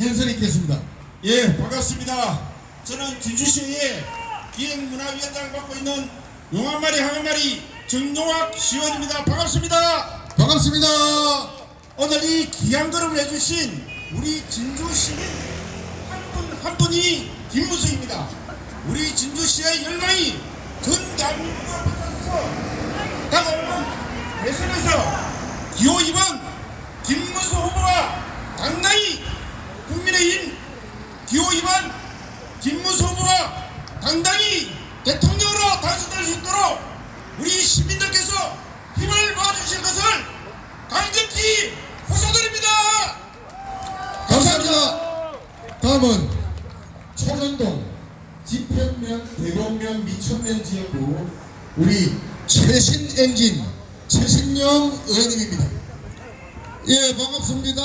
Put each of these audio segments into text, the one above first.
연설이 있겠습니다. 예, 반갑습니다. 저는 진주시의 기획문화위원장을 맡고 있는 용한마리 항한마리 정용학 시원입니다. 반갑습니다. 반갑습니다. 오늘 이 귀한 걸음을 해주신 우리 진주시민 한분한 분이 김무수입니다. 우리 진주시의 열망이 전 대한민국을 바꿔서 다가오는 대선에서 기호 2번 김무수 후보가 당당히 국민의힘 기호 2번 김무수 후보가 당당히 대통령으로 당선될 수 있도록 우리 시민들께서 힘을 모아주실 것을 강력히 호소드립니다. 감사합니다. 다음은 초전동 지평면 대곡면 미천면 지역구 우리 최신 엔진 최신영 의원님입니다. 예 반갑습니다.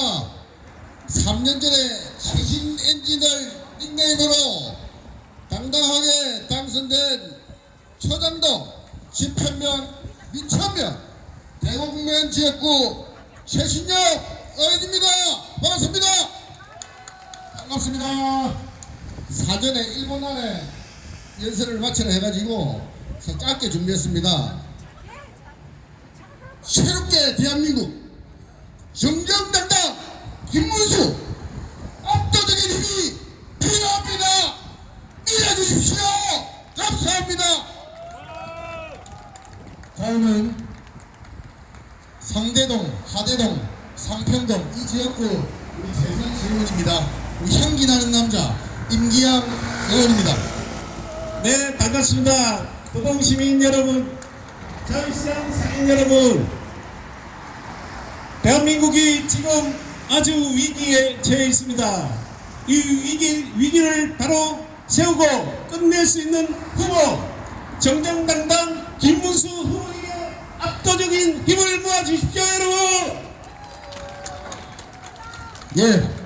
3년 전에 최신 엔진을 닉네임으로 당당하게 당선된 초장동 지평면 미천면 대곡면 지역구 최신영 의원입니다. 반갑습니다. 반갑습니다. 사전에 일본 안에 연설을 마치라 해가지고 짧게 준비했습니다. 새롭게 대한민국 정정당당 김문수 압도적인 힘이 필요합니다. 밀어주십시오. 감사합니다. 다음은 상대동, 하대동, 상평동 이 지역구 우리 재선 시의원입니다. 우리 향기 나는 남자 임기양 의원입니다. 네 반갑습니다 도봉 시민 여러분 자유시장 상인 여러분 대한민국이 지금 아주 위기에 처해 있습니다 이 위기, 위기를 바로 세우고 끝낼 수 있는 후보 정정당당 김문수 후보에게 압도적인 힘을 모아 주십시오 여러분 예.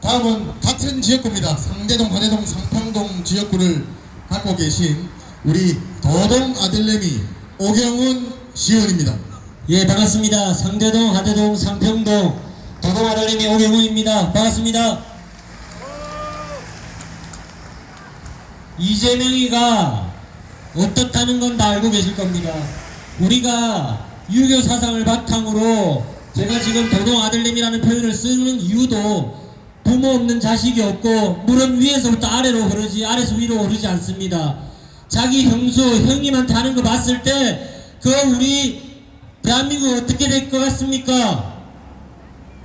다음은 같은 지역구입니다. 상대동, 하대동, 상평동 지역구를 갖고 계신 우리 도동 아들내미 오경훈 시의원입니다. 예 반갑습니다. 상대동, 하대동, 상평동 도동 아들님이 오경우입니다. 반갑습니다. 이재명이가 어떻다는 건 다 알고 계실 겁니다. 우리가 유교 사상을 바탕으로 제가 지금 도동 아들님이라는 표현을 쓰는 이유도 부모 없는 자식이 없고 물은 위에서부터 아래로 흐르지 아래서 위로 흐르지 않습니다. 자기 형수 형님한테 하는 거 봤을 때 그 우리 대한민국 어떻게 될 것 같습니까?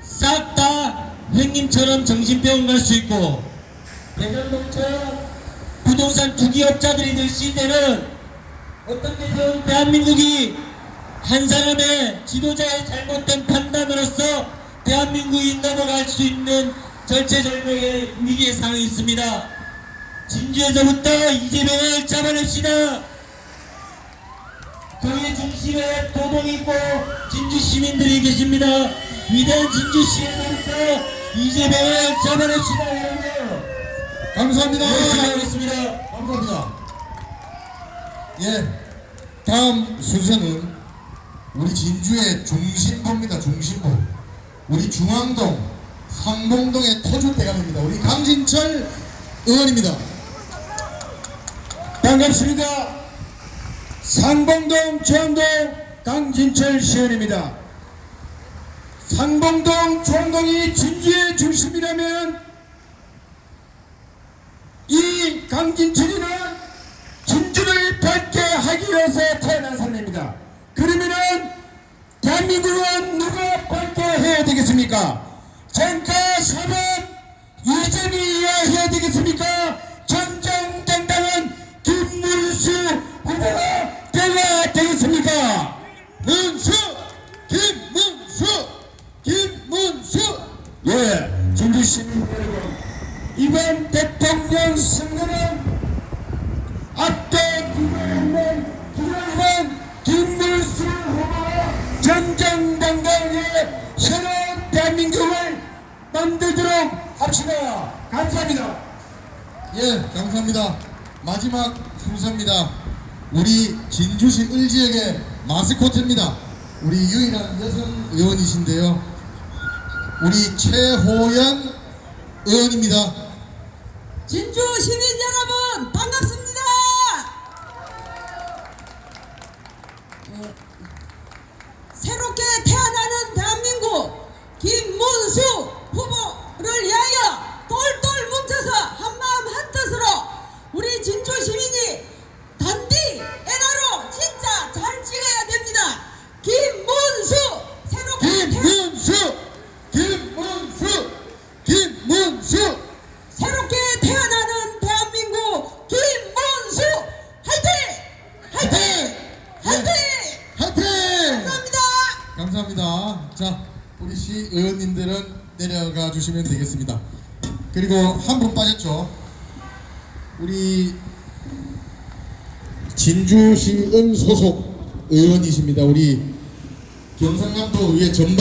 싹 다 형님처럼 정신병원 갈 수 있고 대전동처럼 부동산 투기업자들이 될 시대는 어떻게 든 대한민국이 한 사람의 지도자의 잘못된 판단으로서 대한민국이 넘어갈 수 있는 절체절명의 위기의 상황이 있습니다. 진주에서부터 이재명을 잡아냅시다. 그의 중심에 도동이 있고 진주 시민들이 계십니다. 위대한 진주 시민으로서 이재명을 잡아냅시다. 여러분. 감사합니다. 열심히 하겠습니다. 감사합니다. 예. 다음 순서는 우리 진주의 중심부입니다. 중심부. 우리 중앙동, 상봉동의 터줏대감입니다. 우리 강진철 의원입니다. 반갑습니다. 상봉동 중앙동 강진철 시원입니다. 상봉동 중앙동이 진주의 중심이라면 이 강진철이는 진주를 밝게 하기 위해서 태어난 사람입니다. 그러면은 대한민국은 누가 밝게 해야 되겠습니까? 정가 사법 이전이 해야 되겠습니까? 전정당당한 김문수 후보가 되어야 되겠습니까? 문수! 김문수! 김문수! 예, 진주 시민 여러분, 이번 대 통령 선거는 압도기관은 기관은 김문수 후보가 전정당당의 새로운 대한민국을 만들도록 합시다. 감사합니다. 예, 감사합니다. 마지막 순서입니다. 우리 진주시 을지역의 마스코트입니다. 우리 유일한 여성 의원이신데요. 우리 최호연 의원입니다. 진주 시민 여러분 감사합니다. 자, 우리 시 의원님들은 내려가 주시면 되겠습니다. 그리고 한 분 빠졌죠. 우리 진주시은 소속 의원이십니다. 우리 경상남도 의회 전방